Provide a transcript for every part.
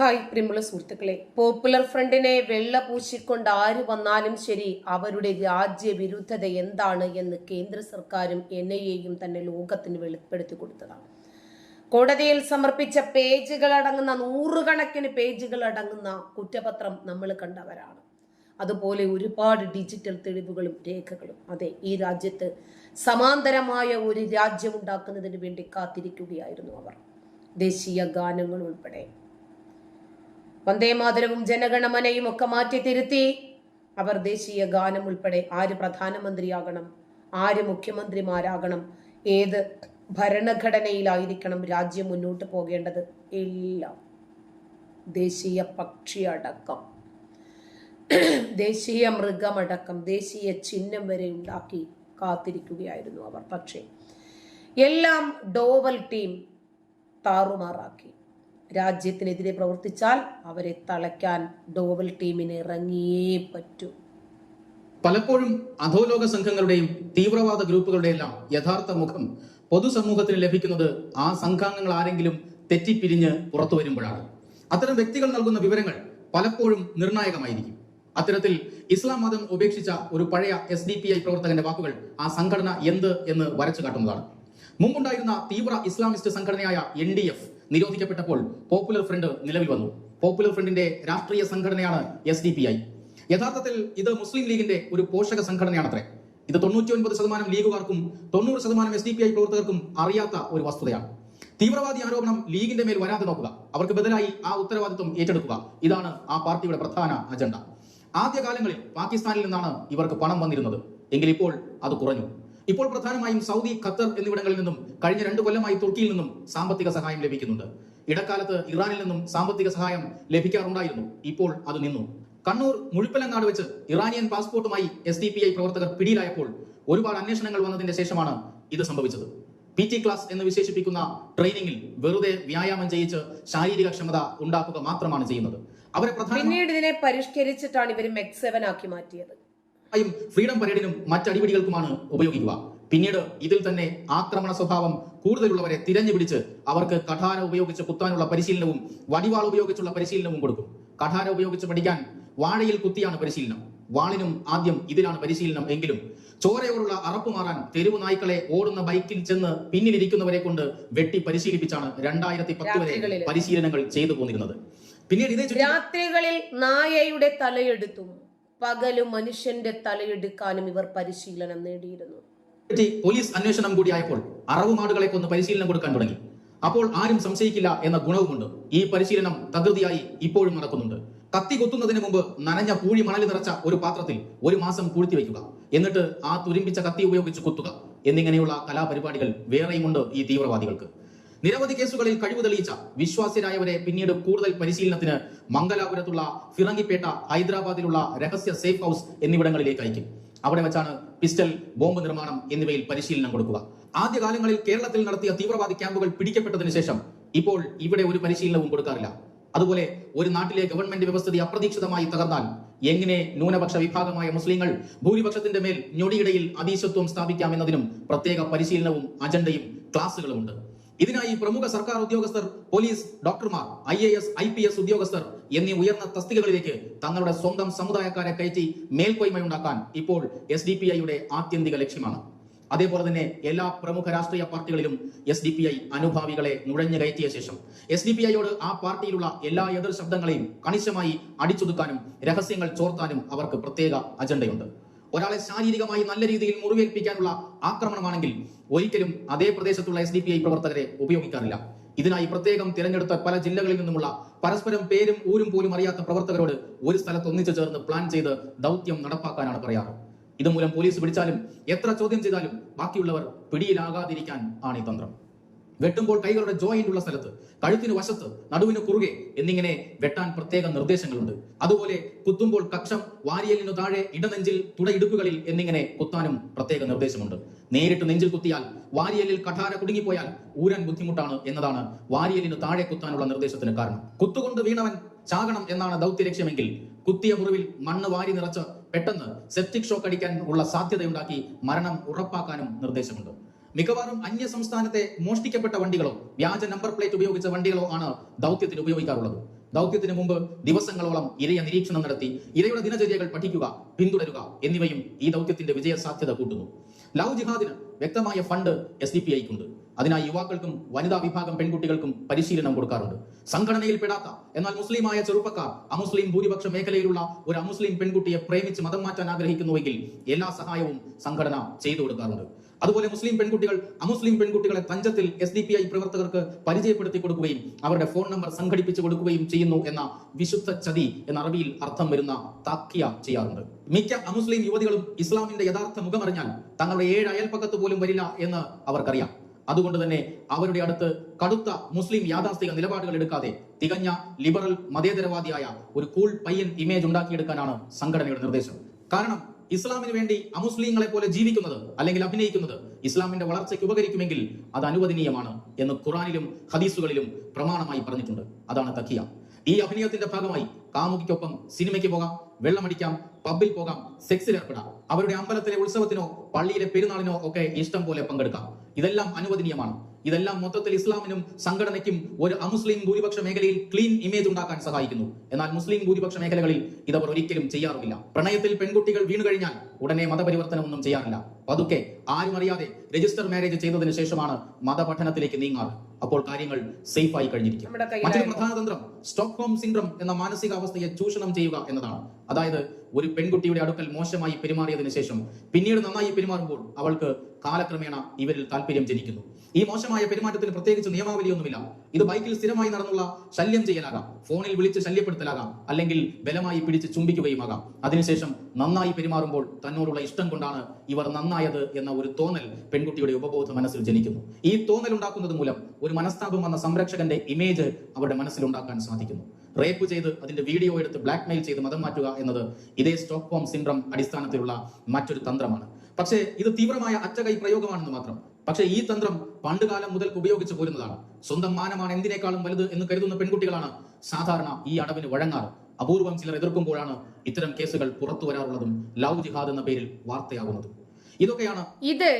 Hi പ്രിമുള സുഹൃത്തുക്കളെ. Popular ഫ്രണ്ടിനെ വെള്ള പൂശിക്കൊണ്ട് ആര് വന്നാലും ശരി അവരുടെ രാജ്യവിരുദ്ധത എന്താണ് എന്ന് കേന്ദ്ര സർക്കാരും എൻ ഐ എയും തന്നെ ലോകത്തിന് വെളിപ്പെടുത്തി കൊടുത്തതാണ്. കോടതിയിൽ സമർപ്പിച്ച പേജുകൾ അടങ്ങുന്ന നൂറുകണക്കിന് പേജുകൾ അടങ്ങുന്ന കുറ്റപത്രം നമ്മൾ കണ്ടവരാണ്. അതുപോലെ ഒരുപാട് ഡിജിറ്റൽ തെളിവുകളും രേഖകളും. അതെ ഈ രാജ്യത്ത് സമാന്തരമായ ഒരു രാജ്യം ഉണ്ടാക്കുന്നതിന് വേണ്ടി കാത്തിരിക്കുകയായിരുന്നു അവർ. ദേശീയ ഗാനങ്ങൾ ഉൾപ്പെടെ. വന്ദേമാതരവും ജനഗണമനയും ഒക്കെ മാറ്റി തിരുത്തി അവർ ദേശീയ ഗാനം ഉൾപ്പെടെ ആര് പ്രധാനമന്ത്രിയാകണം ആര് മുഖ്യമന്ത്രിമാരാകണം ഏത് ഭരണഘടനയിലായിരിക്കണം രാജ്യം മുന്നോട്ട് പോകേണ്ടത് എല്ലാം ദേശീയ പക്ഷി അടക്കം. ദേശീയ മൃഗമടക്കം ദേശീയ ചിഹ്നം വരെ ഉണ്ടാക്കി കാത്തിരിക്കുകയായിരുന്നു അവർ. പക്ഷേ എല്ലാം ഡോവൽ ടീം താറുമാറാക്കി. രാജ്യത്തിനെതിരെ പ്രവർത്തിച്ചാൽ അവരെ തളയ്ക്കാൻ ഡോവൽ ടീമിന് ഇറങ്ങിയേ പറ്റൂ. പലപ്പോഴും അധോലോക സംഘങ്ങളുടെയും തീവ്രവാദ ഗ്രൂപ്പുകളുടെയെല്ലാം യഥാർത്ഥ മുഖം പൊതുസമൂഹത്തിന് ലഭിക്കുന്നത് ആ സംഘാംഗങ്ങൾ ആരെങ്കിലും തെറ്റിപ്പിരിഞ്ഞ് പുറത്തു വരുമ്പോഴാണ്. അത്തരം വ്യക്തികൾ നൽകുന്ന വിവരങ്ങൾ പലപ്പോഴും നിർണായകമായിരിക്കും. അത്തരത്തിൽ ഇസ്ലാം മതം ഉപേക്ഷിച്ച ഒരു പഴയ എസ് ഡി പി ഐ പ്രവർത്തകന്റെ വാക്കുകൾ ആ സംഘടന എന്ത് എന്ന് വരച്ചു കാട്ടുന്നതാണ്. മുമ്പുണ്ടായിരുന്ന തീവ്ര ഇസ്ലാമിസ്റ്റ് സംഘടനയായ എൻ ഡി എഫ് നിരോധിക്കപ്പെട്ടപ്പോൾ പോപ്പുലർ ഫ്രണ്ട് നിലവിൽ വന്നു. പോപ്പുലർ ഫ്രണ്ടിന്റെ രാഷ്ട്രീയ സംഘടനയാണ് എസ് ഡി പി ഐ യഥാർത്ഥത്തിൽ ഇത് മുസ്ലിം ലീഗിന്റെ ഒരു പോഷക സംഘടനയാണത്രേ. ഇത് തൊണ്ണൂറ്റി ഒൻപത് ശതമാനം ലീഗുകാർക്കും തൊണ്ണൂറ് ശതമാനം എസ് ഡി പി ഐ പ്രവർത്തകർക്കും അറിയാത്ത ഒരു വസ്തുതയാണ്. തീവ്രവാദി ആരോപണം ലീഗിന്റെ മേൽ വരാതെ നോക്കുക. അവർക്ക് ബദലായി ആ ഉത്തരവാദിത്വം ഏറ്റെടുക്കുക. ഇതാണ് ആ പാർട്ടിയുടെ പ്രധാന അജണ്ട. ആദ്യകാലങ്ങളിൽ പാകിസ്ഥാനിൽ നിന്നാണ് ഇവർക്ക് പണം വന്നിരുന്നത്. എങ്കിൽ ഇപ്പോൾ അത് കുറഞ്ഞു. ഇപ്പോൾ പ്രധാനമായും സൗദി ഖത്തർ എന്നിവിടങ്ങളിൽ നിന്നും കഴിഞ്ഞ രണ്ട് കൊല്ലമായി തുർക്കിയിൽ നിന്നും സാമ്പത്തിക സഹായം ലഭിക്കുന്നുണ്ട്. ഇടക്കാലത്ത് ഇറാനിൽ നിന്നും സാമ്പത്തിക സഹായം ലഭിക്കാറുണ്ടായിരുന്നു. ഇപ്പോൾ അത് നിന്നു. കണ്ണൂർ മുഴുപ്പലങ്ങാട് വെച്ച് ഇറാനിയൻ പാസ്പോർട്ടുമായി എസ് ഡി പി ഐ പ്രവർത്തകർ പിടിയിലായപ്പോൾ ഒരുപാട് അന്വേഷണങ്ങൾ വന്നതിന്റെ ശേഷമാണ് ഇത് സംഭവിച്ചത്. പി ടി ക്ലാസ് എന്ന് വിശേഷിപ്പിക്കുന്ന ട്രെയിനിങ്ങിൽ വെറുതെ വ്യായാമം ചെയ്യിച്ച് ശാരീരിക ക്ഷമത ഉണ്ടാക്കുക മാത്രമാണ് ചെയ്യുന്നത്. അവരെ പിന്നീട് ഇതിനെ പരിഷ്കരിച്ചിട്ടാണ് ഇവർ മെക് സെവൻ ആക്കി മാറ്റിയത്. യും ഫ്രീഡം പരേഡിനും മറ്റടിപിടികൾക്കുമാണ് ഉപയോഗിക്കുക. പിന്നീട് ഇതിൽ തന്നെ ആക്രമണ സ്വഭാവം കൂടുതലുള്ളവരെ തിരഞ്ഞു പിടിച്ച് അവർക്ക് കഠാര ഉപയോഗിച്ച് കുത്താനുള്ള പരിശീലനവും വടിവാൾ ഉപയോഗിച്ചുള്ള പരിശീലനവും കൊടുക്കും. കഠാര ഉപയോഗിച്ച് പഠിക്കാൻ വാഴയിൽ കുത്തിയാണ് പരിശീലനം. വാളിനും ആദ്യം ഇതിലാണ് പരിശീലനം എങ്കിലും ചോരയോടുള്ള അറപ്പ് മാറാൻ തെരുവ് നായ്ക്കളെ ഓടുന്ന ബൈക്കിൽ ചെന്ന് പിന്നിലിരിക്കുന്നവരെ കൊണ്ട് വെട്ടി പരിശീലിപ്പിച്ചാണ് രണ്ടായിരത്തി പത്ത് വരെ പരിശീലനങ്ങൾ ചെയ്തു പോന്നിരുന്നത്. പിന്നീട് ഇതേ രാത്രികളിൽ നായയുടെ തലയെടുത്തും. പകലും മനുഷ്യന്റെ തലയെടുക്കാനും ഇവർ പരിശീലനം നേടിയിരുന്നു. പോലീസ് അന്വേഷണം കൂടിയായപ്പോൾ അറവുമാടുകളെ കൊന്ന് പരിശീലനം കൊടുക്കാൻ തുടങ്ങി. അപ്പോൾ ആരും സംശയിക്കില്ല എന്ന ഗുണവുമുണ്ട്. ഈ പരിശീലനം തകൃതിയായി ഇപ്പോഴും നടക്കുന്നുണ്ട്. കത്തി കുത്തുന്നതിന് മുമ്പ് നനഞ്ഞ പൂഴി മണൽ നിറച്ച ഒരു പാത്രത്തിൽ ഒരു മാസം പൂഴ്ത്തി വയ്ക്കുക. എന്നിട്ട് ആ തുരുമ്പിച്ച കത്തി ഉപയോഗിച്ച് കുത്തുക. എന്നിങ്ങനെയുള്ള കലാപരിപാടികൾ വേറെയുമുണ്ട് ഈ തീവ്രവാദികൾക്ക്. നിരവധി കേസുകളിൽ കഴിവ് തെളിയിച്ച വിശ്വാസ്യരായവരെ പിന്നീട് കൂടുതൽ പരിശീലനത്തിന് മംഗലാപുരത്തുള്ള ഫിറങ്കിപ്പേട്ട ഹൈദരാബാദിലുള്ള രഹസ്യ സേഫ് ഹൗസ് എന്നിവിടങ്ങളിലേക്ക് അയക്കും. അവിടെ വെച്ചാണ് പിസ്റ്റൽ ബോംബ് നിർമ്മാണം എന്നിവയിൽ പരിശീലനം കൊടുക്കുക. ആദ്യകാലങ്ങളിൽ കേരളത്തിൽ നടത്തിയ തീവ്രവാദി ക്യാമ്പുകൾ പിടിക്കപ്പെട്ടതിന് ശേഷം ഇപ്പോൾ ഇവിടെ ഒരു പരിശീലനവും കൊടുക്കാറില്ല. അതുപോലെ ഒരു നാട്ടിലെ ഗവൺമെന്റ് വ്യവസ്ഥിതി അപ്രതീക്ഷിതമായി തകർന്നാൽ എങ്ങനെ ന്യൂനപക്ഷ വിഭാഗമായ മുസ്ലിങ്ങൾ ഭൂരിപക്ഷത്തിന്റെ മേൽ ഞൊടിയിടയിൽ അതീശത്വം സ്ഥാപിക്കാം എന്നതിനും പ്രത്യേക പരിശീലനവും അജണ്ടയും ക്ലാസുകളുമുണ്ട് ഇതിനായി പ്രമുഖ സർക്കാർ ഉദ്യോഗസ്ഥർ പോലീസ് ഡോക്ടർമാർ I A S I P S ഉദ്യോഗസ്ഥർ എന്നീ ഉയർന്ന തസ്തികകളിലേക്ക് തങ്ങളുടെ സ്വന്തം സമുദായക്കാരെ കയറ്റി മേൽക്കോയ്മയുണ്ടാക്കാൻ ഇപ്പോൾ എസ് ഡി പി ഐയുടെ ആത്യന്തിക ലക്ഷ്യമാണ്. അതേപോലെ തന്നെ എല്ലാ പ്രമുഖ രാഷ്ട്രീയ പാർട്ടികളിലും എസ് ഡി പി ഐ അനുഭാവികളെ നുഴഞ്ഞു കയറ്റിയ ശേഷം എസ് ഡി പി ഐയോട് ആ പാർട്ടിയിലുള്ള എല്ലാ എതിർ ശബ്ദങ്ങളെയും കണിശമായി അടിച്ചൊതുക്കാനും രഹസ്യങ്ങൾ ചോർത്താനും അവർക്ക് പ്രത്യേക അജണ്ടയുണ്ട്. ഒരാളെ ശാരീരികമായി നല്ല രീതിയിൽ മുറിവേൽപ്പിക്കാനുള്ള ആക്രമണമാണെങ്കിൽ ഒരിക്കലും അതേ പ്രദേശത്തുള്ള എസ് ഡി പി ഐ പ്രവർത്തകരെ ഉപയോഗിക്കാറില്ല. ഇതിനായി പ്രത്യേകം തിരഞ്ഞെടുത്ത പല ജില്ലകളിൽ നിന്നുമുള്ള പരസ്പരം പേരും ഊരും പോലും അറിയാത്ത പ്രവർത്തകരോട് ഒരു സ്ഥലത്ത് ഒന്നിച്ചു ചേർന്ന് പ്ലാൻ ചെയ്ത് ദൗത്യം നടപ്പാക്കാനാണ് പറയാറ്. ഇതുമൂലം പോലീസ് പിടിച്ചാലും എത്ര ചോദ്യം ചെയ്താലും ബാക്കിയുള്ളവർ പിടിയിലാകാതിരിക്കാൻ ആണ് ഈ തന്ത്രം. വെട്ടുമ്പോൾ കൈകളുടെ ജോയിന്റ് ഉള്ള സ്ഥലത്ത് കഴുത്തിന് വശത്ത് നടുവിന് കുറുകെ എന്നിങ്ങനെ വെട്ടാൻ പ്രത്യേക നിർദ്ദേശങ്ങളുണ്ട്. അതുപോലെ കുത്തുമ്പോൾ കക്ഷം വാരിയലിനു താഴെ ഇടനെഞ്ചിൽ തുടയിടുക്കുകളിൽ എന്നിങ്ങനെ കുത്താനും പ്രത്യേക നിർദ്ദേശമുണ്ട്. നേരിട്ട് നെഞ്ചിൽ കുത്തിയാൽ വാരിയലിൽ കഠാര കുടുങ്ങിപ്പോയാൽ ഊരാൻ ബുദ്ധിമുട്ടാണ് എന്നതാണ് വാരിയലിന് താഴെ കുത്താനുള്ള നിർദ്ദേശത്തിന് കാരണം. കുത്തുകൊണ്ട് വീണവൻ ചാകണം എന്നാണ് ദൗത്യ ലക്ഷ്യമെങ്കിൽ കുത്തിയ മുറിവിൽ മണ്ണ് വാരി നിറച്ച് പെട്ടെന്ന് സെപ്റ്റിക് ഷോക്ക് അടിക്കാൻ ഉള്ള സാധ്യതയുണ്ടാക്കി മരണം ഉറപ്പാക്കാനും നിർദ്ദേശമുണ്ട്. മിക്കവാറും അന്യ സംസ്ഥാനത്തെ മോഷ്ടിക്കപ്പെട്ട വണ്ടികളോ വ്യാജ നമ്പർ പ്ലേറ്റ് ഉപയോഗിച്ച വണ്ടികളോ ആണ് ദൗത്യത്തിന് ഉപയോഗിക്കാറുള്ളത്. ദൗത്യത്തിന് മുമ്പ് ദിവസങ്ങളോളം ഇരയെ നിരീക്ഷണം നടത്തി ഇരയുടെ ദിനചര്യകൾ പഠിക്കുക പിന്തുടരുക എന്നിവയും ഈ ദൗത്യത്തിന്റെ വിജയ സാധ്യത കൂട്ടുന്നു. ലവ് ജിഹാദിന് വ്യക്തമായ ഫണ്ട് എസ് ഡി പി ഐക്കുണ്ട് അതിനായി യുവാക്കൾക്കും വനിതാ വിഭാഗം പെൺകുട്ടികൾക്കും പരിശീലനം കൊടുക്കാറുണ്ട്. സംഘടനയിൽ പെടാത്ത എന്നാൽ മുസ്ലിമായ ചെറുപ്പക്കാർ അമുസ്ലിം ഭൂരിപക്ഷ മേഖലയിലുള്ള ഒരു അമുസ്ലിം പെൺകുട്ടിയെ പ്രേമിച്ച് മതം മാറ്റാൻ ആഗ്രഹിക്കുന്നുവെങ്കിൽ എല്ലാ സഹായവും സംഘടന ചെയ്തു കൊടുക്കാറുണ്ട്. അതുപോലെ മുസ്ലിം പെൺകുട്ടികൾ അമുസ്ലിം പെൺകുട്ടികളെ തഞ്ചത്തിൽ എസ് ഡി പി ഐ പ്രവർത്തകർക്ക് പരിചയപ്പെടുത്തി കൊടുക്കുകയും അവരുടെ ഫോൺ നമ്പർ സംഘടിപ്പിച്ചു കൊടുക്കുകയും ചെയ്യുന്നു എന്ന വിശുദ്ധ ചതി എന്ന അറബിയിൽ അർത്ഥം വരുന്ന താക്കിയ ചെയ്യാറുണ്ട്. മിക്ക അമുസ്ലിം യുവതികളും ഇസ്ലാമിന്റെ യഥാർത്ഥ മുഖമറിഞ്ഞാൽ തങ്ങളുടെ ഏഴ് അയൽപ്പക്കത്ത് പോലും വരില്ല എന്ന് അവർക്കറിയാം. അതുകൊണ്ട് തന്നെ അവരുടെ അടുത്ത് കടുത്ത മുസ്ലിം യാഥാസ്ഥിക നിലപാടുകൾ എടുക്കാതെ തികഞ്ഞ ലിബറൽ മതേതരവാദിയായ ഒരു കൂൾ പയ്യൻ ഇമേജ് ഉണ്ടാക്കിയെടുക്കാനാണ് സംഘടനയുടെ നിർദ്ദേശം. കാരണം ഇസ്ലാമിന് വേണ്ടി അമുസ്ലിങ്ങളെ പോലെ ജീവിക്കുന്നത് അല്ലെങ്കിൽ അഭിനയിക്കുന്നത് ഇസ്ലാമിന്റെ വളർച്ചയ്ക്ക് ഉപകരിക്കുമെങ്കിൽ അത് അനുവദനീയമാണ് എന്ന് ഖുറാനിലും ഹദീസുകളിലും പ്രമാണമായി പറഞ്ഞിട്ടുണ്ട്. അതാണ് തക്കിയ ഈ അഭിനയത്തിന്റെ ഭാഗമായി കാമുകിക്കൊപ്പം സിനിമയ്ക്ക് പോകാം വെള്ളമടിക്കാം പബ്ബിൽ പോകാം സെക്സിൽ ഏർപ്പെടാം. അവരുടെ അമ്പലത്തിലെ ഉത്സവത്തിനോ പള്ളിയിലെ പെരുന്നാളിനോ ഒക്കെ ഇഷ്ടം പോലെ പങ്കെടുക്കാം. ഇതെല്ലാം അനുവദനീയമാണ്. ഇതെല്ലാം മൊത്തത്തിൽ ഇസ്ലാമിനും സംഘടനയ്ക്കും ഒരു അമുസ്ലിം ഭൂരിപക്ഷ മേഖലയിൽ ക്ലീൻ ഇമേജ് ഉണ്ടാക്കാൻ സഹായിക്കുന്നു. എന്നാൽ മുസ്ലിം ഭൂരിപക്ഷ മേഖലകളിൽ ഇതവർ ഒരിക്കലും ചെയ്യാറുമില്ല. പ്രണയത്തിൽ പെൺകുട്ടികൾ വീണു കഴിഞ്ഞാൽ ഉടനെ മതപരിവർത്തനമൊന്നും ചെയ്യാറില്ല. പതുക്കെ ആരും അറിയാതെ രജിസ്റ്റർ മാരേജ് ചെയ്തതിനു ശേഷമാണ് മതപഠനത്തിലേക്ക് നീങ്ങാറ്. അപ്പോൾ കാര്യങ്ങൾ സേഫ് ആയി കഴിഞ്ഞിരിക്കും. മറ്റൊരു പ്രധാന തന്ത്രം സ്റ്റോക്ക്ഹോം സിൻഡ്രം എന്ന മാനസികാവസ്ഥയെ ചൂഷണം ചെയ്യുക എന്നതാണ്. അതായത് ഒരു പെൺകുട്ടിയുടെ അടുക്കൽ മോശമായി പെരുമാറിയതിനു ശേഷം പിന്നീട് നന്നായി പെരുമാറുമ്പോൾ അവൾക്ക് കാലക്രമേണ ഇവരിൽ താല്പര്യം ജനിക്കുന്നു. ഈ മോശമായ പെരുമാറ്റത്തിന് പ്രത്യേകിച്ച് നിയമാവലിയൊന്നുമില്ല. ഇത് ബൈക്കിൽ സ്ഥിരമായി നടന്നുള്ള ശല്യം ചെയ്യലാകാം. ഫോണിൽ വിളിച്ച് ശല്യപ്പെടുത്തലാകാം. അല്ലെങ്കിൽ ബലമായി പിടിച്ച് ചുംബിക്കുകയുമാകാം അതിനുശേഷം നന്നായി പെരുമാറുമ്പോൾ തന്നോടുള്ള ഇഷ്ടം കൊണ്ടാണ് ഇവർ നന്നായത് എന്ന ഒരു തോന്നൽ പെൺകുട്ടിയുടെ ഉപബോധ മനസ്സിൽ ജനിക്കുന്നു. ഈ തോന്നൽ ഉണ്ടാക്കുന്നത് മൂലം ഒരു മനസ്താപം വന്ന സംരക്ഷകന്റെ ഇമേജ് അവരുടെ മനസ്സിലുണ്ടാക്കാൻ സാധിക്കുന്നു. റേപ്പ് ചെയ്ത് അതിന്റെ വീഡിയോ എടുത്ത് ബ്ലാക്ക് മെയിൽ ചെയ്ത് മതം മാറ്റുക എന്നത് ഇതേ സ്റ്റോക്ക് ഹോം സിൻഡ്രം അടിസ്ഥാനത്തിലുള്ള മറ്റൊരു തന്ത്രമാണ്. പക്ഷേ ഇത് തീവ്രമായ അറ്റകൈ പ്രയോഗമാണെന്ന് മാത്രം. പക്ഷേ ഈ തന്ത്രം പണ്ടുകാലം മുതൽ ഉപയോഗിച്ചു പോരുന്നതാണ്. സ്വന്തം മാനമാണ് എന്തിനേക്കാളും വലുത് എന്ന് കരുതുന്ന പെൺകുട്ടികളാണ് സാധാരണ ഈ അടവിന് വഴങ്ങാറ്. അപൂർവം ചിലർ എതിർക്കുമ്പോഴാണ് ഇത്തരം കേസുകൾ പുറത്തു വരാറുള്ളതും ലവ് ജിഹാദ് എന്ന പേരിൽ വാർത്തയാകുന്നതും. ഇതൊക്കെയാണ് ഇത്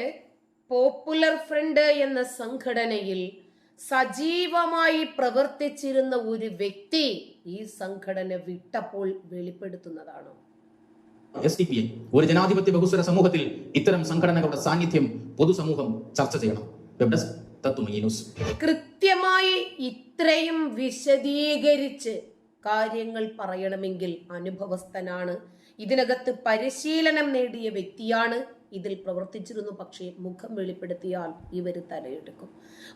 പോപ്പുലർ ഫ്രണ്ട് എന്ന സംഘടനയിൽ സജീവമായി പ്രവർത്തിച്ചിരുന്ന ഒരു വ്യക്തി ഈ സംഘടന വിട്ടപ്പോൾ വെളിപ്പെടുത്തുന്നതാണ്. എസ് ഡി പി ഐ ഒരു ജനാധിപത്യ ബഹുസ്വര സമൂഹത്തിൽ ഇത്തരം സംഘടനകളുടെ സാന്നിധ്യം പൊതുസമൂഹം ചർച്ച ചെയ്യണം. Web desk news. കൃത്യമായി ഇത്രയും വിശദീകരിച്ച് കാര്യങ്ങൾ പറയണമെങ്കിൽ അനുഭവസ്ഥനാണ്. ഇതിനകത്ത് പരിശീലനം നേടിയ വ്യക്തിയാണ് ഇതിൽ പ്രവർത്തിച്ചിരുന്നു. പക്ഷേ മുഖം വെളിപ്പെടുത്തിയാൽ ഇവർ തലയെടുക്കും.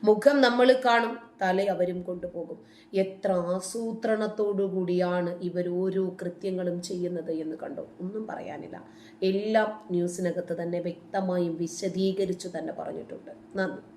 മുഖം നമ്മൾ കാണും തല അവരും കൊണ്ടുപോകും. എത്ര ആസൂത്രണത്തോടു കൂടിയാണ് ഇവർ ഓരോ കൃത്യങ്ങളും ചെയ്യുന്നത് എന്ന് കണ്ടു? ഒന്നും പറയാനില്ല. എല്ലാം ന്യൂസിനകത്ത് തന്നെ വ്യക്തമായും വിശദീകരിച്ചു തന്നെ പറഞ്ഞിട്ടുണ്ട്. നന്ദി.